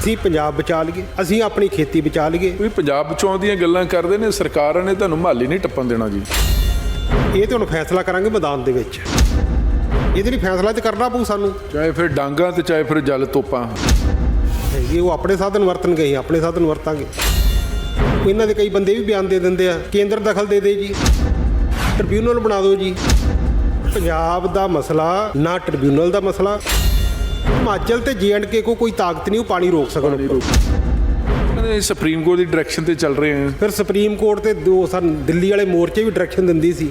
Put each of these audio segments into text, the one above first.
ਅਸੀਂ ਪੰਜਾਬ ਬਚਾ ਲਈਏ ਅਸੀਂ ਆਪਣੀ ਖੇਤੀ ਬਚਾ ਲਈਏ। ਤੁਸੀਂ ਪੰਜਾਬ ਚੋਂ ਦੀਆਂ ਗੱਲਾਂ ਕਰਦੇ ਨੇ ਸਰਕਾਰਾਂ ਨੇ ਤੁਹਾਨੂੰ ਮਾਲੀ ਨਹੀਂ ਟੱਪਣ ਦੇਣਾ ਜੀ। ਇਹ ਤੇ ਹੁਣ ਫੈਸਲਾ ਕਰਾਂਗੇ ਮੈਦਾਨ ਦੇ ਵਿੱਚ। ਇਹਦੇ ਲਈ ਫੈਸਲਾ ਤੇ ਕਰਨਾ ਪਊ ਸਾਨੂੰ। ਚਾਹੇ ਫਿਰ ਡਾਂਗਾ ਤੇ ਚਾਹੇ ਫਿਰ ਜਲ ਤੋਪਾਂ। ਹੈਗੀ ਉਹ ਆਪਣੇ ਸਾਧਨ ਵਰਤਣਗੇ ਅਸੀਂ ਆਪਣੇ ਸਾਧਨ ਵਰਤਾਂਗੇ। ਇਹਨਾਂ ਦੇ ਕਈ ਬੰਦੇ ਵੀ ਬਿਆਨ ਦੇ ਦਿੰਦੇ ਆ ਕੇਂਦਰ ਦਖਲ ਦੇ ਦੇ ਜੀ। ਟ੍ਰਿਬਿਊਨਲ ਬਣਾ ਦਿਓ ਜੀ। ਪੰਜਾਬ ਦਾ ਮਸਲਾ ਨਾ ਟ੍ਰਿਬਿਊਨਲ ਦਾ ਮਸਲਾ। ਹਿਮਾਚਲ ਤੇ ਜੀਐਂਡਕੇ ਕੋ ਕੋਈ ਤਾਕਤ ਨਹੀਂ ਉਹ ਪਾਣੀ ਰੋਕ ਸਕਣ ਉਹਨਾਂ ਦੇ ਸੁਪਰੀਮ ਕੋਰਟ ਦੀ ਡਾਇਰੈਕਸ਼ਨ ਤੇ ਚੱਲ ਰਹੇ ਆ ਫਿਰ ਸੁਪਰੀਮ ਕੋਰਟ ਤੇ ਦੋ ਸਨ ਦਿੱਲੀ ਵਾਲੇ ਮੋਰਚੇ ਵੀ ਡਾਇਰੈਕਸ਼ਨ ਦਿੰਦੀ ਸੀ।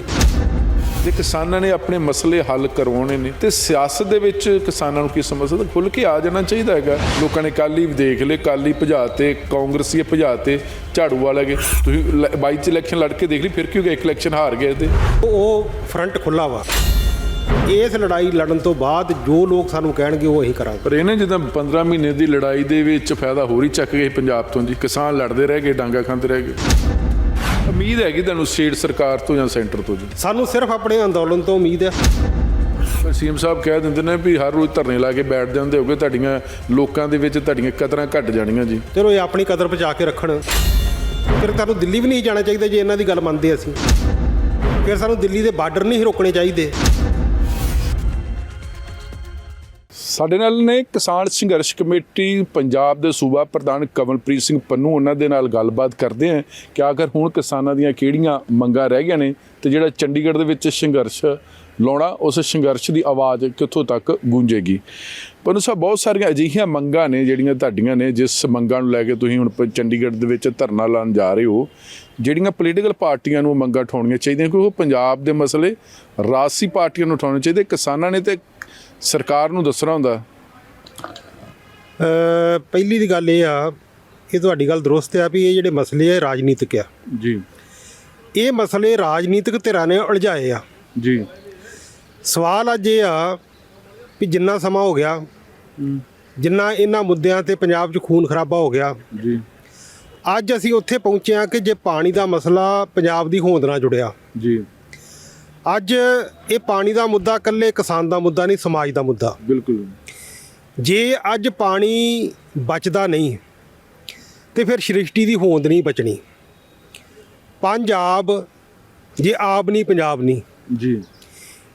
ਜੇ ਕਿਸਾਨਾਂ ਨੇ ਆਪਣੇ ਮਸਲੇ ਹੱਲ ਕਰਵਾਉਣੇ ਨੇ। ਤੇ ਸਿਆਸਤ ਦੇ ਵਿੱਚ ਕਿਸਾਨਾਂ ਨੂੰ ਕੀ ਸਮਝਦਾ? ਤਾਂ ਖੁੱਲ ਕੇ ਆ ਜਾਣਾ ਚਾਹੀਦਾ ਹੈਗਾ। ਲੋਕਾਂ ਨੇ ਕੱਲ ਹੀ ਦੇਖ ਲਏ ਕੱਲ ਹੀ ਭਜਾਤੇ ਕਾਂਗਰਸੀ ਭਜਾਤੇ ਝਾੜੂ ਵਾਲੇ ਗਏ ਤੁਸੀਂ 22 ਚ ਇਲੈਕਸ਼ਨ ਲੜ ਕੇ ਦੇਖ ਲਈ ਫਿਰ ਕਿਉਂ ਗਏ? ਇੱਕ ਇਲੈਕਸ਼ਨ ਹਾਰ ਗਏ ਤੇ। ਉਹ ਫਰੰਟ ਖੁੱਲਾ ਵਾ। ਇਸ ਲੜਾਈ ਲੜਨ ਤੋਂ ਬਾਅਦ ਜੋ ਲੋਕ ਸਾਨੂੰ ਕਹਿਣਗੇ ਉਹ ਅਸੀਂ ਕਰਾਂਗੇ। ਪਰ ਇਹਨੇ ਜਦੋਂ 15 ਮਹੀਨੇ ਦੀ ਲੜਾਈ ਦੇ ਵਿੱਚ ਫਾਇਦਾ ਹੋਰ ਹੀ ਚੱਕ ਗਏ ਪੰਜਾਬ ਤੋਂ ਜੀ। ਕਿਸਾਨ ਲੜਦੇ ਰਹਿ ਗਏ ਡਾਂਗਾ ਖਾਂਦੇ ਰਹਿ ਗਏ। ਉਮੀਦ ਹੈਗੀ ਤੁਹਾਨੂੰ ਸਟੇਟ ਸਰਕਾਰ ਤੋਂ ਜਾਂ ਸੈਂਟਰ ਤੋਂ ਜੀ। ਸਾਨੂੰ ਸਿਰਫ ਆਪਣੇ ਅੰਦੋਲਨ ਤੋਂ ਉਮੀਦ ਹੈ। ਸੀਐਮ ਸਾਹਿਬ ਕਹਿ ਦਿੰਦੇ ਨੇ ਵੀ ਹਰ ਰੋਜ਼ ਧਰਨੇ ਲਾ ਕੇ ਬੈਠ ਜਾਂਦੇ ਹੋਗੇ ਤੁਹਾਡੀਆਂ ਲੋਕਾਂ ਦੇ ਵਿੱਚ ਤੁਹਾਡੀਆਂ ਕਦਰਾਂ ਘਟ ਜਾਣੀਆਂ ਜੀ। ਚਲੋ ਇਹ ਆਪਣੀ ਕਦਰ ਬਚਾ ਕੇ ਰੱਖਣ। ਫਿਰ ਤੁਹਾਨੂੰ ਦਿੱਲੀ ਵੀ ਨਹੀਂ ਜਾਣਾ ਚਾਹੀਦਾ ਜੇ ਇਹਨਾਂ ਦੀ ਗੱਲ ਮੰਨਦੇ ਅਸੀਂ। ਫਿਰ ਸਾਨੂੰ ਦਿੱਲੀ ਦੇ ਬਾਰਡਰ ਨਹੀਂ ਰੋਕਣੇ ਚਾਹੀਦੇ। ਸਾਡੇ ਨਾਲ ਨੇ ਕਿਸਾਨ ਸੰਘਰਸ਼ ਕਮੇਟੀ ਪੰਜਾਬ ਦੇ ਸੂਬਾ ਪ੍ਰਧਾਨ ਕਮਲਪ੍ਰੀਤ ਸਿੰਘ ਪੰਨੂ, ਉਹਨਾਂ ਦੇ ਨਾਲ ਗੱਲਬਾਤ ਕਰਦੇ ਆ ਕਿ ਆਖਰ ਹੁਣ ਕਿਸਾਨਾਂ ਦੀਆਂ ਕਿਹੜੀਆਂ ਮੰਗਾਂ ਰਹਿ ਗਈਆਂ ਨੇ ਤੇ ਜਿਹੜਾ ਚੰਡੀਗੜ੍ਹ ਦੇ ਵਿੱਚ ਸੰਘਰਸ਼ ਲਾਉਣਾ, ਉਸ ਸੰਘਰਸ਼ ਦੀ ਆਵਾਜ਼ ਕਿੱਥੋਂ ਤੱਕ ਗੂੰਜੇਗੀ? ਪੰਨੂ ਸਾਹਿਬ, ਬਹੁਤ ਸਾਰੀਆਂ ਅਜਿਹੀਆਂ ਮੰਗਾਂ ਨੇ ਜਿਹੜੀਆਂ ਤੁਹਾਡੀਆਂ ਨੇ, ਜਿਸ ਮੰਗਾਂ ਨੂੰ ਲੈ ਕੇ ਤੁਸੀਂ ਹੁਣ ਪ- ਚੰਡੀਗੜ੍ਹ ਦੇ ਵਿੱਚ ਧਰਨਾ ਲਾਉਣ ਜਾ ਰਹੇ ਹੋ, ਜਿਹੜੀਆਂ ਪੋਲੀਟੀਕਲ ਪਾਰਟੀਆਂ ਨੂੰ ਮੰਗਾਂ ਉਠਾਉਣੀਆਂ ਚਾਹੀਦੀਆਂ, ਕਿਉਂਕਿ ਉਹ ਪੰਜਾਬ ਦੇ ਮਸਲੇ ਰਾਜਸੀ ਪਾਰਟੀਆਂ ਨੂੰ ਉਠਾਉਣੇ ਚਾਹੀਦੇ, ਕਿਸਾਨਾਂ ਨੇ ਤੇ ਸਰਕਾਰ ਨੂੰ ਦੱਸਣਾ ਹੁੰਦਾ? ਪਹਿਲੀ ਦੀ ਗੱਲ ਇਹ ਆ ਇਹ ਤੁਹਾਡੀ ਗੱਲ ਦਰੁਸਤ ਆ ਵੀ ਇਹ ਜਿਹੜੇ ਮਸਲੇ ਆ ਰਾਜਨੀਤਿਕ ਆ। ਜੀ। ਇਹ ਮਸਲੇ ਰਾਜਨੀਤਿਕ ਧਿਰਾਂ ਨੇ ਉਲਝਾਏ ਆ। ਜੀ। ਸਵਾਲ ਅੱਜ ਇਹ ਆ ਵੀ ਜਿੰਨਾ ਸਮਾਂ ਹੋ ਗਿਆ ਜਿੰਨਾ ਇਹਨਾਂ ਮੁੱਦਿਆਂ ਤੇ ਪੰਜਾਬ 'ਚ ਖੂਨ ਖਰਾਬਾ ਹੋ ਗਿਆ ਜੀ। ਅੱਜ ਅਸੀਂ ਉੱਥੇ ਪਹੁੰਚੇ ਆ ਕਿ ਜੇ ਪਾਣੀ ਦਾ ਮਸਲਾ ਪੰਜਾਬ ਦੀ ਹੋਂਦ ਨਾਲ ਜੁੜਿਆ ਜੀ। ਅੱਜ ਇਹ ਪਾਣੀ ਦਾ ਮੁੱਦਾ ਇਕੱਲੇ ਕਿਸਾਨ ਦਾ ਮੁੱਦਾ ਨਹੀਂ ਸਮਾਜ ਦਾ ਮੁੱਦਾ। ਬਿਲਕੁਲ ਜੇ। ਅੱਜ ਪਾਣੀ ਬਚਦਾ ਨਹੀਂ ਤੇ ਫਿਰ ਸ੍ਰਿਸ਼ਟੀ ਦੀ ਹੋਂਦ ਨਹੀਂ ਬਚਣੀ। ਪੰਜਾਬ ਜੇ ਆਬ ਨਹੀਂ ਪੰਜਾਬ ਨਹੀਂ। ਜੀ।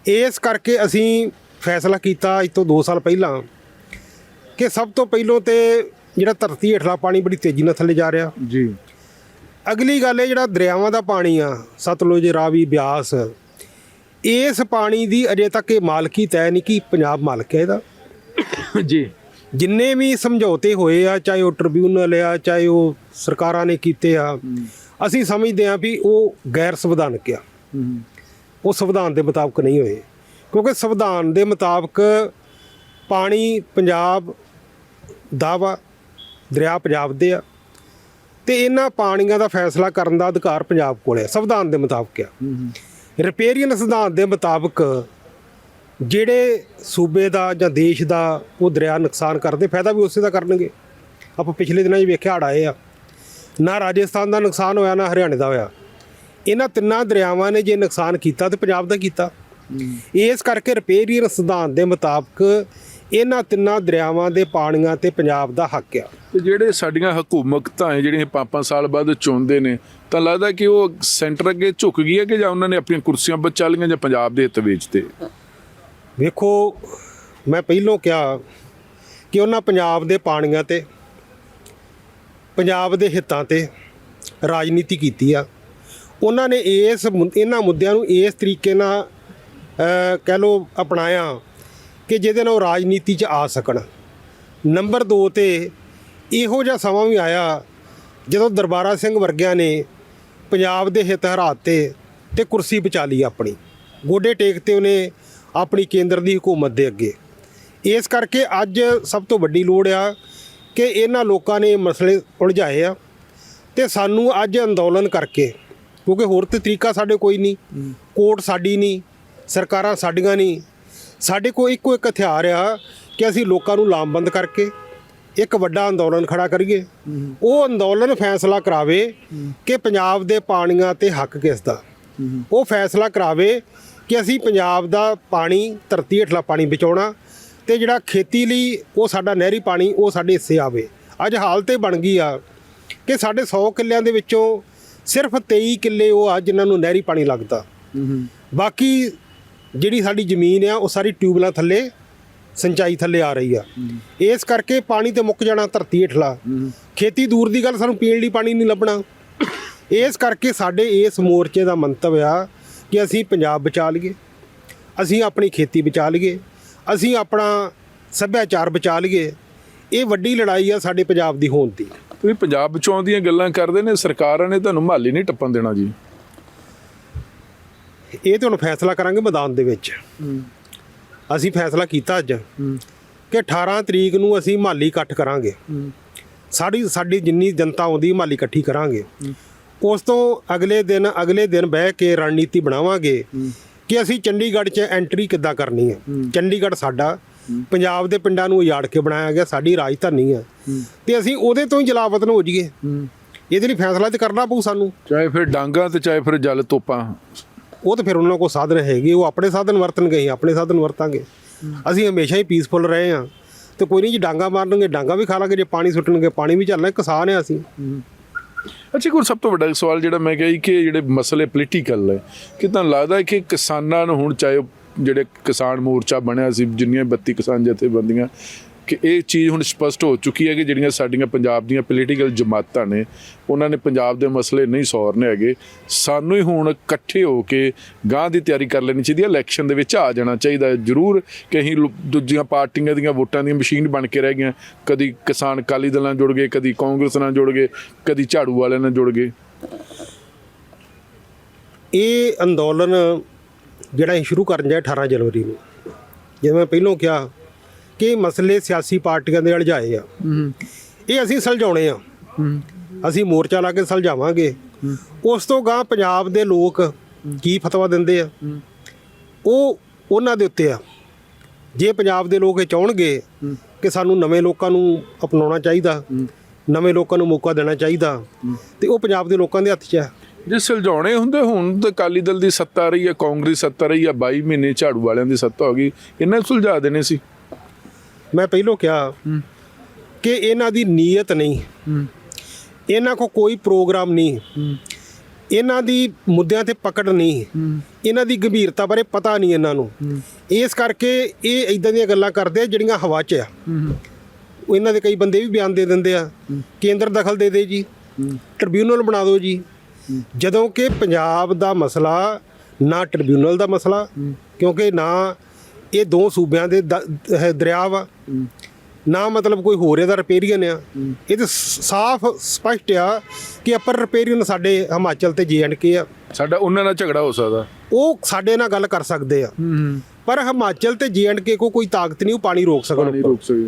ਇਸ ਕਰਕੇ ਅਸੀਂ ਫੈਸਲਾ ਕੀਤਾ ਅੱਜ ਤੋਂ 2 ਸਾਲ ਪਹਿਲਾਂ ਕਿ ਸਭ ਤੋਂ ਪਹਿਲੋਂ ਤੇ ਜਿਹੜਾ ਧਰਤੀ ਹੇਠਲਾ ਪਾਣੀ ਬੜੀ ਤੇਜ਼ੀ ਨਾਲ ਥੱਲੇ ਜਾ ਰਿਹਾ। ਜੀ। ਅਗਲੀ ਗੱਲ ਇਹ ਜਿਹੜਾ ਦਰਿਆਵਾਂ ਦਾ ਪਾਣੀ ਆ ਸਤਲੁਜ ਰਾਵੀ ਬਿਆਸ ਇਸ ਪਾਣੀ ਦੀ ਅਜੇ ਤੱਕ ਇਹ ਮਾਲਕੀ ਤੈਅ ਨਹੀਂ ਕਿ ਪੰਜਾਬ ਮਾਲਕ ਹੈ ਇਹਦਾ। ਜੀ। ਜਿੰਨੇ ਵੀ ਸਮਝੌਤੇ ਹੋਏ ਆ ਚਾਹੇ ਉਹ ਟ੍ਰਿਬਿਊਨਲ ਆ ਚਾਹੇ ਉਹ ਸਰਕਾਰਾਂ ਨੇ ਕੀਤੇ ਆ ਅਸੀਂ ਸਮਝਦੇ ਆ ਵੀ ਉਹ ਗੈਰ ਸੰਵਿਧਾਨਕ ਆ। ਉਹ ਸੰਵਿਧਾਨ ਦੇ ਮੁਤਾਬਕ ਨਹੀਂ ਹੋਏ। ਕਿਉਂਕਿ ਸੰਵਿਧਾਨ ਦੇ ਮੁਤਾਬਕ ਪਾਣੀ ਪੰਜਾਬ ਦਾ ਵਾ ਦਰਿਆ ਪੰਜਾਬ ਦੇ ਆ। ਤੇ ਇਹਨਾਂ ਪਾਣੀਆਂ ਦਾ ਫੈਸਲਾ ਕਰਨ ਦਾ ਅਧਿਕਾਰ ਪੰਜਾਬ ਕੋਲ ਹੈ ਸੰਵਿਧਾਨ ਦੇ ਮੁਤਾਬਕ ਆ। ਰਿਪੇਰੀਅਨ ਸਿਧਾਂਤ ਦੇ ਮੁਤਾਬਕ ਜਿਹੜੇ ਸੂਬੇ ਦਾ ਜਾਂ ਦੇਸ਼ ਦਾ ਉਹ ਦਰਿਆ ਨੁਕਸਾਨ ਕਰਦੇ ਫਾਇਦਾ ਵੀ ਉਸੇ ਦਾ ਕਰਨਗੇ। ਆਪਾਂ ਪਿਛਲੇ ਦਿਨਾਂ 'ਚ ਵੇਖਿਆ ਹੜ੍ਹ ਆਏ ਆ। ਨਾ ਰਾਜਸਥਾਨ ਦਾ ਨੁਕਸਾਨ ਹੋਇਆ ਨਾ ਹਰਿਆਣੇ ਦਾ ਹੋਇਆ। ਇਹਨਾਂ ਤਿੰਨਾਂ ਦਰਿਆਵਾਂ ਨੇ ਜੇ ਨੁਕਸਾਨ ਕੀਤਾ ਤੇ ਪੰਜਾਬ ਦਾ ਕੀਤਾ। ਇਸ ਕਰਕੇ ਰਿਪੇਰੀਅਨ ਸਿਧਾਂਤ ਦੇ ਮੁਤਾਬਕ ਇਹਨਾਂ ਤਿੰਨਾਂ ਦਰਿਆਵਾਂ ਦੇ ਪਾਣੀਆਂ ਤੇ ਪੰਜਾਬ ਦਾ ਹੱਕ ਆ। ਤੇ ਜਿਹੜੇ ਸਾਡੀਆਂ ਹਕੂਮਤਾਂ ਹੈ ਜਿਹੜੀਆਂ ਪੰਜ ਸਾਲ ਬਾਅਦ ਚੁਣਦੇ ਨੇ ਤਾਂ ਲੱਗਦਾ ਕਿ ਉਹ ਸੈਂਟਰ ਅੱਗੇ ਝੁਕ ਗਈ ਹੈ ਕਿ ਜਾਂ ਉਹਨਾਂ ਨੇ ਆਪਣੀਆਂ ਕੁਰਸੀਆਂ ਬਚਾ ਲਈਆਂ ਜਾਂ ਪੰਜਾਬ ਦੇ ਹਿੱਤ ਵੇਚਤੇ? ਵੇਖੋ ਮੈਂ ਪਹਿਲੋਂ ਕਿਹਾ ਕਿ ਉਹਨਾਂ ਪੰਜਾਬ ਦੇ ਪਾਣੀਆਂ ਤੇ ਪੰਜਾਬ ਦੇ ਹਿੱਤਾਂ ਤੇ ਰਾਜਨੀਤੀ ਕੀਤੀ ਆ। ਉਹਨਾਂ ਨੇ ਇਸ ਇਹਨਾਂ ਮੁੱਦਿਆਂ ਨੂੰ ਇਸ ਤਰੀਕੇ ਨਾਲ ਕਹਿ ਲੋ ਅਪਣਾਇਆ। ਕਿ ਜਿਹਦੇ ਨਾਲ ਉਹ ਰਾਜਨੀਤੀ 'ਚ ਆ ਸਕਣ। ਨੰਬਰ 2 ਤੇ ਇਹੋ ਜਿਹਾ ਸਮਾਂ ਵੀ ਆਇਆ ਜਦੋਂ ਦਰਬਾਰਾ ਸਿੰਘ ਵਰਗਿਆਂ ਨੇ ਪੰਜਾਬ ਦੇ ਹਿੱਤ ਹਰਾਤੇ ਤੇ ਕੁਰਸੀ ਬਚਾ ਲਈ ਆਪਣੀ। ਗੋਡੇ ਟੇਕ ਤੇ ਉਹਨੇ ਆਪਣੀ ਕੇਂਦਰ ਦੀ ਹਕੂਮਤ ਦੇ ਅੱਗੇ। ਇਸ ਕਰਕੇ ਅੱਜ ਸਭ ਤੋਂ ਵੱਡੀ ਲੋੜ ਆ ਕਿ ਇਹਨਾਂ ਲੋਕਾਂ ਨੇ ਮਸਲੇ ਉਲਝਾਏ ਆ ਤੇ ਸਾਨੂੰ ਅੱਜ ਅੰਦੋਲਨ ਕਰਕੇ ਕਿਉਂਕਿ ਹੋਰ ਤੇ ਤਰੀਕਾ ਸਾਡੇ ਕੋਈ ਨਹੀਂ। ਕੋਰਟ ਸਾਡੀ ਨਹੀਂ ਸਰਕਾਰਾਂ ਸਾਡੀਆਂ ਨਹੀਂ ਸਾਡੇ ਕੋਲ ਇੱਕੋ ਇੱਕ ਹਥਿਆਰ ਆ ਕਿ ਅਸੀਂ ਲੋਕਾਂ ਨੂੰ ਲਾਮਬੰਦ ਕਰਕੇ ਇੱਕ ਵੱਡਾ ਅੰਦੋਲਨ ਖੜਾ ਕਰੀਏ। ਉਹ ਅੰਦੋਲਨ ਫੈਸਲਾ ਕਰਾਵੇ ਕਿ ਪੰਜਾਬ ਦੇ ਪਾਣੀਆਂ ਤੇ ਹੱਕ ਕਿਸ ਦਾ। ਉਹ ਫੈਸਲਾ ਕਰਾਵੇ ਕਿ ਅਸੀਂ ਪੰਜਾਬ ਦਾ ਪਾਣੀ ਧਰਤੀ ਹੇਠਲਾ ਪਾਣੀ ਬਚਾਉਣਾ ਤੇ ਜਿਹੜਾ ਖੇਤੀ ਲਈ ਉਹ ਸਾਡਾ ਨਹਿਰੀ ਪਾਣੀ ਉਹ ਸਾਡੇ ਹਿੱਸੇ ਆਵੇ। ਅੱਜ ਹਾਲਤ ਇਹ ਬਣ ਗਈ ਆ ਕਿ ਸਾਡੇ 100 ਕਿੱਲਿਆਂ ਦੇ ਵਿੱਚੋਂ ਸਿਰਫ 23 ਕਿੱਲੇ ਉਹ ਆ ਜਿਨ੍ਹਾਂ ਨੂੰ ਨਹਿਰੀ ਪਾਣੀ ਲੱਗਦਾ। ਬਾਕੀ ਜਿਹੜੀ ਸਾਡੀ ਜ਼ਮੀਨ ਆ ਉਹ ਸਾਰੀ ਟਿਊਬਲਾਂ ਥੱਲੇ ਸਿੰਚਾਈ ਥੱਲੇ ਆ ਰਹੀ ਆ। ਇਸ ਕਰਕੇ ਪਾਣੀ ਤੇ ਮੁੱਕ ਜਾਣਾ ਧਰਤੀ ਹੇਠਲਾ। ਖੇਤੀ ਦੂਰ ਦੀ ਗੱਲ ਸਾਨੂੰ ਪੀਣ ਲਈ ਪਾਣੀ ਨਹੀਂ ਲੱਭਣਾ। ਇਸ ਕਰਕੇ ਸਾਡੇ ਇਸ ਮੋਰਚੇ ਦਾ ਮੰਤਵ ਆ ਕਿ ਅਸੀਂ ਪੰਜਾਬ ਬਚਾ ਲਈਏ। ਅਸੀਂ ਆਪਣੀ ਖੇਤੀ ਬਚਾ ਲਈਏ। ਅਸੀਂ ਆਪਣਾ ਸੱਭਿਆਚਾਰ ਬਚਾ ਲਈਏ। ਇਹ ਵੱਡੀ ਲੜਾਈ ਆ ਸਾਡੇ ਪੰਜਾਬ ਦੀ ਹੋਣ ਦੀ। ਤੁਸੀਂ ਪੰਜਾਬ ਬਚਾਉਣ ਦੀਆਂ ਗੱਲਾਂ ਕਰਦੇ ਨੇ ਸਰਕਾਰਾਂ ਨੇ ਤੁਹਾਨੂੰ ਮਹੱਲੇ ਨਹੀਂ ਟੱਪਣ ਦੇਣਾ ਜੀ। ਇਹ ਤੇ ਹੁਣ ਫੈਸਲਾ ਕਰਾਂਗੇ ਮੈਦਾਨ ਦੇ ਵਿੱਚ। ਅਸੀਂ ਫੈਸਲਾ ਕੀਤਾ ਅੱਜ ਕਿ 18 ਤਰੀਕ ਨੂੰ ਅਸੀਂ ਮਾਲੀ ਇਕੱਠ ਕਰਾਂਗੇ। ਸਾਡੀ ਸਾਡੀ ਜਿੰਨੀ ਜਨਤਾ ਆਉਂਦੀ ਮਾਲੀ ਇਕੱਠੀ ਕਰਾਂਗੇ। ਉਸ ਤੋਂ ਅਗਲੇ ਦਿਨ ਅਗਲੇ ਦਿਨ ਬਹਿ ਕੇ ਰਣਨੀਤੀ ਬਣਾਵਾਂਗੇ ਕਿ ਅਸੀਂ ਚੰਡੀਗੜ੍ਹ 'ਚ ਐਂਟਰੀ ਕਿੱਦਾਂ ਕਰਨੀ ਹੈ। ਚੰਡੀਗੜ੍ਹ ਸਾਡਾ ਪੰਜਾਬ ਦੇ ਪਿੰਡਾਂ ਨੂੰ ਉਜਾੜ ਕੇ ਬਣਾਇਆ ਗਿਆ ਸਾਡੀ ਰਾਜਧਾਨੀ ਹੈ। ਤੇ ਅਸੀਂ ਉਹਦੇ ਤੋਂ ਹੀ ਜਲਾਵਤਨ ਹੋ ਜਾਈਏ। ਇਹਦੇ ਲਈ ਫੈਸਲਾ ਤੇ ਕਰਨਾ ਪਊ ਸਾਨੂੰ। ਚਾਹੇ ਫਿਰ ਡਾਂਗਾ ਤੇ ਚਾਹੇ ਫਿਰ ਜਲ ਤੋਪਾਂ। ਉਹ ਤਾਂ ਫਿਰ ਉਹਨਾਂ ਕੋਲ ਸਾਧਨ ਹੈਗੇ, ਉਹ ਆਪਣੇ ਸਾਧਨ ਵਰਤਣਗੇ ਅਸੀਂ ਆਪਣੇ ਸਾਧਨ ਵਰਤਾਂਗੇ। ਅਸੀਂ ਹਮੇਸ਼ਾ ਹੀ ਪੀਸਫੁਲ ਰਹੇ ਹਾਂ। ਤੇ ਕੋਈ ਨਹੀਂ ਜੀ, ਡਾਂਗਾ ਮਾਰਨਗੇ, ਡਾਂਗਾ ਵੀ ਖਾ ਲਾਂਗੇ, ਜੇ ਪਾਣੀ ਸੁੱਟਣਗੇ, ਪਾਣੀ ਵੀ ਚੱਲਣਾ ਕਿਸਾਨ ਆ ਅਸੀਂ। ਅੱਛਾ ਕੋਈ ਸਭ ਤੋਂ ਵੱਡਾ ਸਵਾਲ ਜਿਹੜਾ ਮੈਂ ਕਿਹਾ ਕਿ ਜਿਹੜੇ ਮਸਲੇ ਪੋਲੀਟੀਕਲ ਹੈ ਕਿ ਤੁਹਾਨੂੰ ਲੱਗਦਾ ਹੈ ਕਿ ਕਿਸਾਨਾਂ ਨੂੰ ਹੁਣ ਚਾਹੇ ਉਹ ਜਿਹੜੇ ਕਿਸਾਨ ਮੋਰਚਾ ਬਣਿਆ ਸੀ, ਜਿੰਨੀਆਂ 32 ਕਿਸਾਨ ਜਥੇਬੰਦੀਆਂ ਕਿ ਇਹ ਚੀਜ਼ ਹੁਣ ਸਪਸ਼ਟ ਹੋ ਚੁੱਕੀ ਹੈ ਕਿ ਜਿਹੜੀਆਂ ਸਾਡੀਆਂ ਪੰਜਾਬ ਦੀਆਂ ਪੋਲੀਟੀਕਲ ਜਮਾਤਾਂ ਨੇ, ਉਹਨਾਂ ਨੇ ਪੰਜਾਬ ਦੇ ਮਸਲੇ ਨਹੀਂ ਸੌਰਨੇ ਹੈਗੇ। ਸਾਨੂੰ ਹੀ ਹੁਣ ਇਕੱਠੇ ਹੋ ਕੇ ਗਾਂ ਦੀ ਤਿਆਰੀ ਕਰ ਲੈਣੀ ਚਾਹੀਦੀ ਹੈ। ਇਲੈਕਸ਼ਨ ਦੇ ਵਿੱਚ ਆ ਜਾਣਾ ਚਾਹੀਦਾ ਹੈ। ਜ਼ਰੂਰ ਕਿ ਅਸੀਂ ਦੂਜੀਆਂ ਪਾਰਟੀਆਂ ਦੀਆਂ ਵੋਟਾਂ ਦੀ ਮਸ਼ੀਨ ਬਣ ਕੇ ਰਹਿ ਗਈਆਂ। ਕਦੀ ਕਿਸਾਨ ਅਕਾਲੀ ਦਲ ਨਾਲ ਜੁੜ ਗਏ, ਕਦੀ ਕਾਂਗਰਸ ਨਾਲ ਜੁੜ ਗਏ, ਕਦੀ ਝਾੜੂ ਵਾਲਿਆਂ ਨਾਲ ਜੁੜ ਗਏ। ਇਹ ਅੰਦੋਲਨ ਜਿਹੜਾ ਅਸੀਂ ਸ਼ੁਰੂ ਕਰਨ ਜਾਏ 18 ਜਨਵਰੀ ਨੂੰ, ਜਿਵੇਂ ਮੈਂ ਪਹਿਲਾਂ ਕਿਹਾ ਕਿ ਮਸਲੇ ਸਿਆਸੀ ਪਾਰਟੀਆਂ ਦੇ ਅਲਝਾਏ ਆ। ਇਹ ਅਸੀਂ ਸੁਲਝਾਉਣੇ ਆ। ਅਸੀਂ ਮੋਰਚਾ ਲਾ ਕੇ ਸੁਲਝਾਵਾਂਗੇ। ਉਸ ਤੋਂ ਗਾਂ ਪੰਜਾਬ ਦੇ ਲੋਕ ਕੀ ਫਤਵਾ ਦਿੰਦੇ ਆ? ਉਹ ਉਹਨਾਂ ਦੇ ਉੱਤੇ ਆ। ਜੇ ਪੰਜਾਬ ਦੇ ਲੋਕ ਇਹ ਚਾਹਣਗੇ ਕਿ ਸਾਨੂੰ ਨਵੇਂ ਲੋਕਾਂ ਨੂੰ ਅਪਣਾਉਣਾ ਚਾਹੀਦਾ ਨਵੇਂ ਲੋਕਾਂ ਨੂੰ ਮੌਕਾ ਦੇਣਾ ਚਾਹੀਦਾ ਤੇ ਉਹ ਪੰਜਾਬ ਦੇ ਲੋਕਾਂ ਦੇ ਹੱਥ 'ਚ ਹੈ ਜੇ ਸੁਲਝਾਉਣੇ ਹੁੰਦੇ ਹੁਣ ਤਾਂ ਅਕਾਲੀ ਦਲ ਦੀ ਸੱਤਾ ਰਹੀ ਹੈ ਕਾਂਗਰਸ ਸੱਤਾ ਰਹੀ ਹੈ 22 ਮਹੀਨੇ ਝਾੜੂ ਵਾਲਿਆਂ ਦੀ ਸੱਤਾ ਹੋ ਗਈ ਇਹਨਾਂ ਨੂੰ ਸੁਲਝਾ ਦੇਣੇ ਸੀ। ਮੈਂ ਪਹਿਲਾਂ ਕਿਹਾ ਕਿ ਇਹਨਾਂ ਦੀ ਨੀਅਤ ਨਹੀਂ। ਇਹਨਾਂ ਕੋ ਕੋਈ ਪ੍ਰੋਗਰਾਮ ਨਹੀਂ। ਇਹਨਾਂ ਦੀ ਮੁੱਦਿਆਂ ਤੇ ਪਕੜ ਨਹੀਂ। ਇਹਨਾਂ ਦੀ ਗੰਭੀਰਤਾ ਬਾਰੇ ਪਤਾ ਨਹੀਂ ਇਹਨਾਂ ਨੂੰ। ਇਸ ਕਰਕੇ ਇਹ ਇਦਾਂ ਦੀਆਂ ਗੱਲਾਂ ਕਰਦੇ ਆ ਜਿਹੜੀਆਂ ਹਵਾ 'ਚ ਆ। ਇਹਨਾਂ ਦੇ ਕਈ ਬੰਦੇ ਵੀ ਬਿਆਨ ਦੇ ਦਿੰਦੇ ਆ। ਕੇਂਦਰ ਦਖਲ ਦੇ ਦੇ ਜੀ। ਟ੍ਰਿਬਿਊਨਲ ਬਣਾ ਦਿਓ ਜੀ। ਜਦੋਂ ਕਿ ਪੰਜਾਬ ਦਾ ਮਸਲਾ ਨਾ ਟ੍ਰਿਬਿਊਨਲ ਦਾ ਮਸਲਾ ਕਿਉਂਕਿ ਨਾ ਇਹ ਦੋ ਸੂਬਿਆਂ ਦੇ ਦ- ਦਰਿਆ ਵਾ। ਨਾ ਮਤਲਬ ਕੋਈ ਹੋਰ ਇਹਦਾ ਰਿਪੇਰੀਅਨ ਆ। ਇਹ ਤੇ ਸਾਫ਼ ਸਪਸ਼ਟ ਆ ਕਿ ਅਪਰ ਰਿਪੇਰੀਅਨ ਸਾਡੇ ਹਿਮਾਚਲ ਤੇ ਕੇ ਆ। ਸਾਡਾ ਉਹਨਾਂ ਨਾਲ ਝਗੜਾ ਹੋ ਸਕਦਾ। ਉਹ ਸਾਡੇ ਨਾਲ ਗੱਲ ਕਰ ਸਕਦੇ ਆ। ਪਰ ਹਿਮਾਚਲ ਤੇ ਕੇ ਕੋ ਕੋਈ ਤਾਕਤ ਨਹੀਂ ਉਹ ਪਾਣੀ ਰੋਕ ਸਕਣ ਨਹੀਂ ਰੋਕ ਸਕਦੇ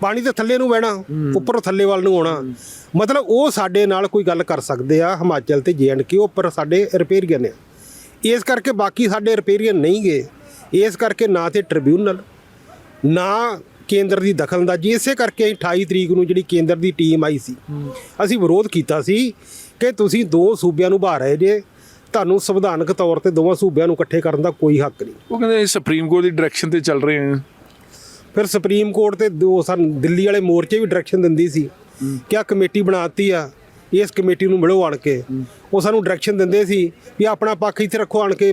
ਪਾਣੀ ਤੇ ਥੱਲੇ ਨੂੰ ਵਹਿਣਾ ਉੱਪਰ ਥੱਲੇ ਵੱਲ ਨੂੰ ਆਉਣਾ। ਮਤਲਬ ਉਹ ਸਾਡੇ ਨਾਲ ਕੋਈ ਗੱਲ ਕਰ ਸਕਦੇ ਆ ਹਿਮਾਚਲ ਤੇ ਕੇ ਉੱਪਰ ਸਾਡੇ ਰਿਪੇਰੀਅਨ ਆ। ਇਸ ਕਰਕੇ ਬਾਕੀ ਸਾਡੇ ਰਿਪੇਰੀਅਨ ਨਹੀਂ ਗਏ। ਇਸ ਕਰਕੇ ਨਾ ਤੇ ਟ੍ਰਿਬਿਊਨਲ ਨਾ ਕੇਂਦਰ ਦੀ ਦਖਲਅੰਦਾਜ਼ੀ ਇਸੇ ਕਰਕੇ ਅਸੀਂ 28 ਤਰੀਕ ਨੂੰ ਜਿਹੜੀ ਕੇਂਦਰ ਦੀ ਟੀਮ ਆਈ ਸੀ ਅਸੀਂ ਵਿਰੋਧ ਕੀਤਾ ਸੀ ਕਿ ਤੁਸੀਂ ਦੋ ਸੂਬਿਆਂ ਨੂੰ ਬਾਹਰ ਰਹੇ ਜੇ ਤੁਹਾਨੂੰ ਸੰਵਿਧਾਨਕ ਤੌਰ ਤੇ ਦੋਵਾਂ ਸੂਬਿਆਂ ਨੂੰ ਇਕੱਠੇ ਕਰਨ ਦਾ ਕੋਈ ਹੱਕ ਨਹੀਂ। ਉਹ ਕਹਿੰਦੇ ਸੁਪਰੀਮ ਕੋਰਟ ਦੀ ਡਾਇਰੈਕਸ਼ਨ ਤੇ ਚੱਲ ਰਹੇ ਹਾਂ ਫਿਰ ਸੁਪਰੀਮ ਕੋਰਟ ਤੇ ਦੋ ਸਾਨੂੰ ਦਿੱਲੀ ਵਾਲੇ ਮੋਰਚੇ ਵੀ ਡਾਇਰੈਕਸ਼ਨ ਦਿੰਦੀ ਸੀ ਕਿ ਆ ਕਮੇਟੀ ਬਣਾਤੀ ਆ ਇਸ ਕਮੇਟੀ ਨੂੰ ਮਿਲੋ ਆਣ ਕੇ। ਉਹ ਸਾਨੂੰ ਡਾਇਰੈਕਸ਼ਨ ਦਿੰਦੇ ਸੀ ਵੀ ਆਪਣਾ ਪੱਖ ਇੱਥੇ ਰੱਖੋ ਆਣ ਕੇ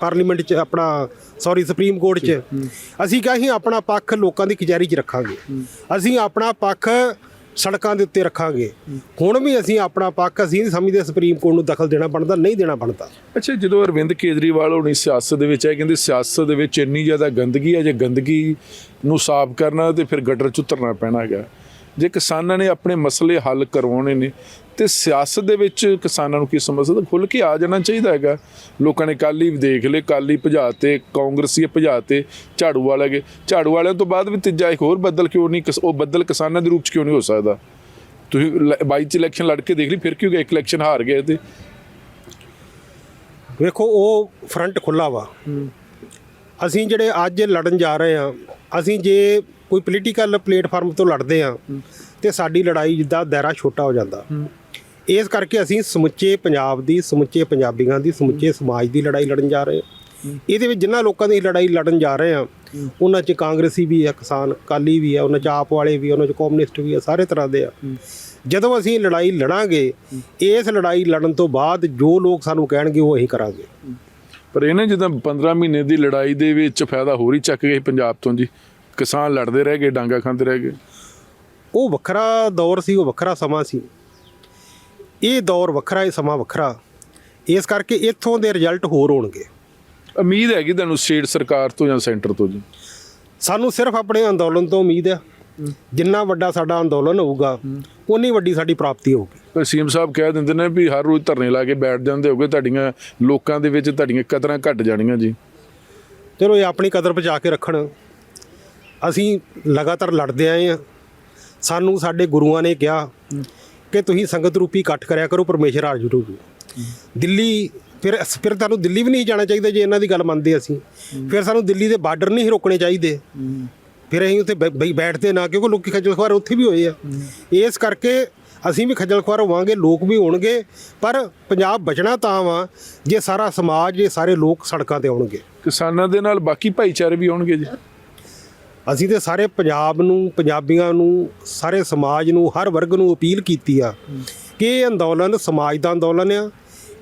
ਪਾਰਲੀਮੈਂਟ 'ਚ ਆਪਣਾ ਸੌਰੀ ਸੁਪਰੀਮ ਕੋਰਟ 'ਚ। ਅਸੀਂ ਕਿਹਾ ਆਪਣਾ ਪੱਖ ਲੋਕਾਂ ਦੀ ਕਚਹਿਰੀ 'ਚ ਰੱਖਾਂਗੇ। ਅਸੀਂ ਆਪਣਾ ਪੱਖ ਸੜਕਾਂ ਦੇ ਉੱਤੇ ਰੱਖਾਂਗੇ। ਹੁਣ ਵੀ ਅਸੀਂ ਆਪਣਾ ਪੱਖ ਅਸੀਂ ਨਹੀਂ ਸਮਝਦੇ ਸੁਪਰੀਮ ਕੋਰਟ ਨੂੰ ਦਖਲ ਦੇਣਾ ਬਣਦਾ ਨਹੀਂ ਦੇਣਾ ਬਣਦਾ। ਅੱਛਾ ਜਦੋਂ ਅਰਵਿੰਦ ਕੇਜਰੀਵਾਲ ਹੋਣੀ ਸਿਆਸਤ ਦੇ ਵਿੱਚ ਆਏ ਕਹਿੰਦੇ ਸਿਆਸਤ ਦੇ ਵਿੱਚ ਇੰਨੀ ਜ਼ਿਆਦਾ ਗੰਦਗੀ ਹੈ ਜੇ ਗੰਦਗੀ ਨੂੰ ਸਾਫ਼ ਕਰਨਾ ਤੇ ਫਿਰ ਗਟਰ ਚ ਉਤਰਨਾ ਪੈਣਾ ਹੈਗਾ। ਜੇ ਕਿਸਾਨਾਂ ਨੇ ਆਪਣੇ ਮਸਲੇ ਹੱਲ ਕਰਵਾਉਣੇ ਨੇ ਤੇ ਸਿਆਸਤ ਦੇ ਵਿੱਚ ਕਿਸਾਨਾਂ ਨੂੰ ਕੀ ਸਮਝਦਾ? ਖੁੱਲ ਕੇ ਆ ਜਾਣਾ ਚਾਹੀਦਾ ਹੈਗਾ। ਲੋਕਾਂ ਨੇ ਕੱਲ ਹੀ ਦੇਖ ਲਏ ਕੱਲ ਹੀ ਭਜਾਤੇ ਕਾਂਗਰਸੀ ਭਜਾਤੇ ਝਾੜੂ ਵਾਲੇ ਗਏ। ਝਾੜੂ ਵਾਲਿਆਂ ਤੋਂ ਬਾਅਦ ਵੀ ਤੀਜਾ ਇੱਕ ਹੋਰ ਬੱਦਲ ਕਿਉਂ ਨਹੀਂ ਉਹ ਬੱਦਲ ਕਿਸਾਨਾਂ ਦੇ ਰੂਪ ਚ ਕਿਉਂ ਨਹੀਂ ਹੋ ਸਕਦਾ? ਤੁਸੀਂ 22 ਚ ਇਲੈਕਸ਼ਨ ਲੜ ਕੇ ਦੇਖ ਲਈ ਫਿਰ ਕਿਉਂ ਗਏ? ਇੱਕ ਇਲੈਕਸ਼ਨ ਹਾਰ ਗਏ ਤੇ। ਵੇਖੋ ਉਹ ਫਰੰਟ ਖੁੱਲਾ ਵਾ। ਅਸੀਂ ਜਿਹੜੇ ਅੱਜ ਲੜਨ ਜਾ ਰਹੇ ਆ ਅਸੀਂ ਜੇ ਕੋਈ ਪੋਲੀਟੀਕਲ ਪਲੇਟਫਾਰਮ ਤੋਂ ਲੜਦੇ ਆ ਤੇ ਸਾਡੀ ਲੜਾਈ ਦਾ ਦਾਇਰਾ ਛੋਟਾ ਹੋ ਜਾਂਦਾ। ਇਸ ਕਰਕੇ ਅਸੀਂ ਸਮੁੱਚੇ ਪੰਜਾਬ ਦੀ ਸਮੁੱਚੇ ਪੰਜਾਬੀਆਂ ਦੀ ਸਮੁੱਚੇ ਸਮਾਜ ਦੀ ਲੜਾਈ ਲੜਨ ਜਾ ਰਹੇ ਹਾਂ। ਇਹਦੇ ਵਿੱਚ ਜਿਨ੍ਹਾਂ ਲੋਕਾਂ ਦੀ ਲੜਾਈ ਲੜਨ ਜਾ ਰਹੇ ਆ ਉਹਨਾਂ 'ਚ ਕਾਂਗਰਸੀ ਵੀ ਆ ਕਿਸਾਨ ਅਕਾਲੀ ਵੀ ਆ ਉਹਨਾਂ 'ਚ ਆਪ ਵਾਲੇ ਵੀ ਆ ਉਹਨਾਂ 'ਚ ਕਮਿਊਨਿਸਟ ਵੀ ਆ ਸਾਰੇ ਤਰ੍ਹਾਂ ਦੇ ਆ। ਜਦੋਂ ਅਸੀਂ ਲੜਾਈ ਲੜਾਂਗੇ ਇਸ ਲੜਾਈ ਲੜਨ ਤੋਂ ਬਾਅਦ ਜੋ ਲੋਕ ਸਾਨੂੰ ਕਹਿਣਗੇ ਉਹ ਅਸੀਂ ਕਰਾਂਗੇ। ਪਰ ਇਹਨੇ ਜਦੋਂ 15 ਮਹੀਨੇ ਦੀ ਲੜਾਈ ਦੇ ਵਿੱਚ ਫਾਇਦਾ ਹੋਰ ਹੀ ਚੱਕ ਗਏ ਪੰਜਾਬ ਤੋਂ ਜੀ। ਕਿਸਾਨ ਲੜਦੇ ਰਹਿ ਗਏ ਡਾਂਗਾ ਖਾਂਦੇ ਰਹਿ ਗਏ। ਉਹ ਵੱਖਰਾ ਦੌਰ ਸੀ ਉਹ ਵੱਖਰਾ ਸਮਾਂ ਸੀ। ਇਹ ਦੌਰ ਵੱਖਰਾ ਇਹ ਸਮਾਂ ਵੱਖਰਾ। ਇਸ ਕਰਕੇ ਇੱਥੋਂ ਦੇ ਰਿਜ਼ਲਟ ਹੋਰ ਹੋਣਗੇ। ਉਮੀਦ ਹੈਗੀ ਤੁਹਾਨੂੰ ਸਟੇਟ ਸਰਕਾਰ ਤੋਂ ਜਾਂ ਸੈਂਟਰ ਤੋਂ ਜੀ? ਸਾਨੂੰ ਸਿਰਫ ਆਪਣੇ ਅੰਦੋਲਨ ਤੋਂ ਉਮੀਦ ਆ ਜਿੰਨਾ ਵੱਡਾ ਸਾਡਾ ਅੰਦੋਲਨ ਹੋਊਗਾ ਉਨੀ ਵੱਡੀ ਸਾਡੀ ਪ੍ਰਾਪਤੀ ਹੋਊਗੀ। ਪਰ ਸੀਐਮ ਸਾਹਿਬ ਕਹਿ ਦਿੰਦੇ ਨੇ ਵੀ ਹਰ ਰੋਜ਼ ਧਰਨੇ ਲਾ ਕੇ ਬੈਠ ਜਾਂਦੇ ਹੋਗੇ ਤੁਹਾਡੀਆਂ ਲੋਕਾਂ ਦੇ ਵਿੱਚ ਤੁਹਾਡੀਆਂ ਕਦਰਾਂ ਘਟ ਜਾਣੀਆਂ ਜੀ। ਚਲੋ ਇਹ ਆਪਣੀ ਕਦਰ ਬਚਾ ਕੇ ਰੱਖਣ। ਅਸੀਂ ਲਗਾਤਾਰ ਲੜਦੇ ਆਏ ਆ ਸਾਨੂੰ ਸਾਡੇ ਗੁਰੂਆਂ ਨੇ ਕਿਹਾ ਕਿ ਤੁਸੀਂ ਸੰਗਤ ਰੂਪੀ ਇਕੱਠ ਕਰਿਆ ਕਰੋ, ਪਰਮੇਸ਼ਰ ਹਾਜ਼ਰ ਹੋਊ ਦਿੱਲੀ, ਫਿਰ ਫਿਰ ਤੁਹਾਨੂੰ ਦਿੱਲੀ ਵੀ ਨਹੀਂ ਜਾਣਾ ਚਾਹੀਦਾ ਜੇ ਇਹਨਾਂ ਦੀ ਗੱਲ ਮੰਨਦੇ ਅਸੀਂ। ਫਿਰ ਸਾਨੂੰ ਦਿੱਲੀ ਦੇ ਬਾਰਡਰ ਨਹੀਂ ਰੋਕਣੇ ਚਾਹੀਦੇ। ਫਿਰ ਅਸੀਂ ਉੱਥੇ ਬੈ- ਬੈ- ਬੈਠਦੇ ਨਾ, ਕਿਉਂਕਿ ਲੋਕੀ ਖੱਜਲ ਖੁਆਰ ਉੱਥੇ ਵੀ ਹੋਏ ਆ। ਇਸ ਕਰਕੇ ਅਸੀਂ ਵੀ ਖੱਜਲ ਖੁਆਰ ਹੋਵਾਂਗੇ, ਲੋਕ ਵੀ ਹੋਣਗੇ, ਪਰ ਪੰਜਾਬ ਬਚਣਾ ਤਾਂ ਵਾ ਜੇ ਸਾਰਾ ਸਮਾਜ, ਜੇ ਸਾਰੇ ਲੋਕ ਸੜਕਾਂ ਤੇ ਆਉਣਗੇ। ਕਿਸਾਨਾਂ ਦੇ ਨਾਲ ਬਾਕੀ ਭਾਈਚਾਰੇ ਵੀ ਆਉਣਗੇ ਜੀ। ਅਸੀਂ ਤੇ ਸਾਰੇ ਪੰਜਾਬ ਨੂੰ, ਪੰਜਾਬੀਆਂ ਨੂੰ, ਸਾਰੇ ਸਮਾਜ ਨੂੰ, ਹਰ ਵਰਗ ਨੂੰ ਅਪੀਲ ਕੀਤੀ ਆ ਕਿ ਇਹ ਅੰਦੋਲਨ ਸਮਾਜ ਦਾ ਅੰਦੋਲਨ ਆ,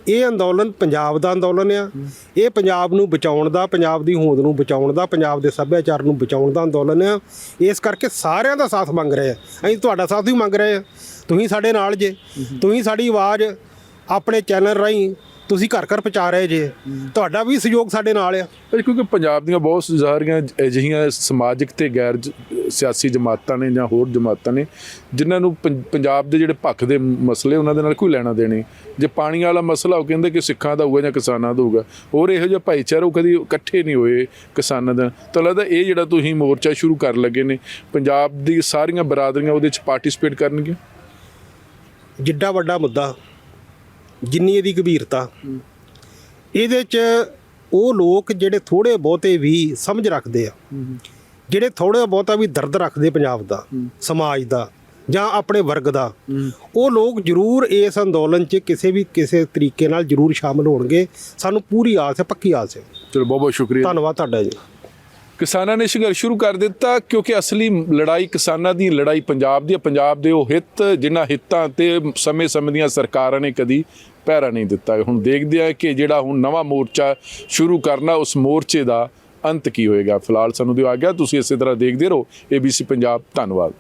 ਇਹ ਅੰਦੋਲਨ ਪੰਜਾਬ ਦਾ ਅੰਦੋਲਨ ਆ, ਇਹ ਪੰਜਾਬ ਨੂੰ ਬਚਾਉਣ ਦਾ, ਪੰਜਾਬ ਦੀ ਹੋਂਦ ਨੂੰ ਬਚਾਉਣ ਦਾ, ਪੰਜਾਬ ਦੇ ਸੱਭਿਆਚਾਰ ਨੂੰ ਬਚਾਉਣ ਦਾ ਅੰਦੋਲਨ ਆ। ਇਸ ਕਰਕੇ ਸਾਰਿਆਂ ਦਾ ਸਾਥ ਮੰਗ ਰਹੇ ਆ। ਅਸੀਂ ਤੁਹਾਡਾ ਸਾਥ ਵੀ ਮੰਗ ਰਹੇ ਆ। ਤੁਸੀਂ ਸਾਡੇ ਨਾਲ ਜੇ, ਤੁਸੀਂ ਸਾਡੀ ਆਵਾਜ਼ ਆਪਣੇ ਚੈਨਲ ਰਾਹੀਂ ਤੁਸੀਂ ਘਰ ਘਰ ਪਹੁੰਚਾ ਰਹੇ ਜੇ। ਤੁਹਾਡਾ ਵੀ ਸਹਿਯੋਗ ਸਾਡੇ ਨਾਲ ਆ। ਕਿਉਂਕਿ ਪੰਜਾਬ ਦੀਆਂ ਬਹੁਤ ਸਾਰੀਆਂ ਅਜਿਹੀਆਂ ਸਮਾਜਿਕ ਤੇ ਗੈਰ ਸਿਆਸੀ ਜਮਾਤਾਂ ਨੇ ਜਾਂ ਹੋਰ ਜਮਾਤਾਂ ਨੇ ਜਿਨ੍ਹਾਂ ਨੂੰ ਪੰਜਾਬ ਦੇ ਜਿਹੜੇ ਭੱਖ ਦੇ ਮਸਲੇ ਉਹਨਾਂ ਦੇ ਨਾਲ ਕੋਈ ਲੈਣਾ ਦੇਣੀ ਜੇ ਪਾਣੀ ਵਾਲਾ ਮਸਲਾ ਉਹ ਕਹਿੰਦੇ ਕਿ ਸਿੱਖਾਂ ਦਾ ਹੋਊਗਾ ਜਾਂ ਕਿਸਾਨਾਂ ਦਾ ਹੋਊਗਾ ਹੋਰ ਇਹੋ ਜਿਹਾ ਭਾਈਚਾਰਾ ਉਹ ਕਦੀ ਇਕੱਠੇ ਨਹੀਂ ਹੋਏ ਕਿਸਾਨਾਂ ਦਾ ਤਾਂ ਲੱਗਦਾ ਇਹ ਜਿਹੜਾ ਤੁਸੀਂ ਮੋਰਚਾ ਸ਼ੁਰੂ ਕਰ ਲੱਗੇ ਨੇ ਪੰਜਾਬ ਦੀ ਸਾਰੀਆਂ ਬਰਾਦਰੀਆਂ ਉਹਦੇ ਵਿੱਚ ਪਾਰਟਿਸਿਪੇਟ ਕਰਨਗੀਆਂ? ਜਿੱਡਾ ਵੱਡਾ ਮੁੱਦਾ ਜਿੰਨੀ ਇਹਦੀ ਗੰਭੀਰਤਾ। ਇਹਦੇ 'ਚ ਉਹ ਲੋਕ ਜਿਹੜੇ ਥੋੜੇ ਬਹੁਤੇ ਵੀ ਸਮਝ ਰੱਖਦੇ ਆ। ਜਿਹੜੇ ਥੋੜੇ ਬਹੁਤਾ ਵੀ ਦਰਦ ਰੱਖਦੇ ਪੰਜਾਬ ਦਾ ਸਮਾਜ ਦਾ ਜਾਂ ਆਪਣੇ ਵਰਗ ਦਾ। ਉਹ ਲੋਕ ਜ਼ਰੂਰ ਇਸ ਅੰਦੋਲਨ 'ਚ ਕਿਸੇ ਵੀ ਕਿਸੇ ਤਰੀਕੇ ਨਾਲ ਜ਼ਰੂਰ ਸ਼ਾਮਲ ਹੋਣਗੇ। ਸਾਨੂੰ ਪੂਰੀ ਆਸ ਹੈ ਪੱਕੀ ਆਸ ਹੈ। ਚਲੋ ਬਹੁਤ ਬਹੁਤ ਸ਼ੁਕਰੀਆ। ਧੰਨਵਾਦ ਤੁਹਾਡਾ ਜੀ। ਕਿਸਾਨਾਂ ਨੇ ਸੰਘਰਸ਼ ਸ਼ੁਰੂ ਕਰ ਦਿੱਤਾ ਕਿਉਂਕਿ ਅਸਲੀ ਲੜਾਈ ਕਿਸਾਨਾਂ ਦੀ ਲੜਾਈ ਪੰਜਾਬ ਦੀ ਹੈ ਪੰਜਾਬ ਦੇ ਉਹ ਹਿੱਤ ਜਿਨ੍ਹਾਂ ਹਿੱਤਾਂ ਤੇ ਸਮੇਂ-ਸਮੇਂ ਦੀਆਂ ਸਰਕਾਰਾਂ ਨੇ ਕਦੀ ਪਹਿਰਾ ਨਹੀਂ ਦਿੱਤਾ। ਹੁਣ ਦੇਖਦੇ ਆ ਕਿ ਜਿਹੜਾ ਹੁਣ ਨਵਾਂ ਮੋਰਚਾ ਸ਼ੁਰੂ ਕਰਨਾ, ਉਸ ਮੋਰਚੇ ਦਾ ਅੰਤ ਕੀ ਹੋਏਗਾ। ਫਿਲਹਾਲ ਸਾਨੂੰ ਦਿਓ ਆ ਗਿਆ ਤੁਸੀਂ ਇਸੇ ਤਰ੍ਹਾਂ ਦੇਖਦੇ ਰਹੋ। ABC ਪੰਜਾਬ ਧੰਨਵਾਦ।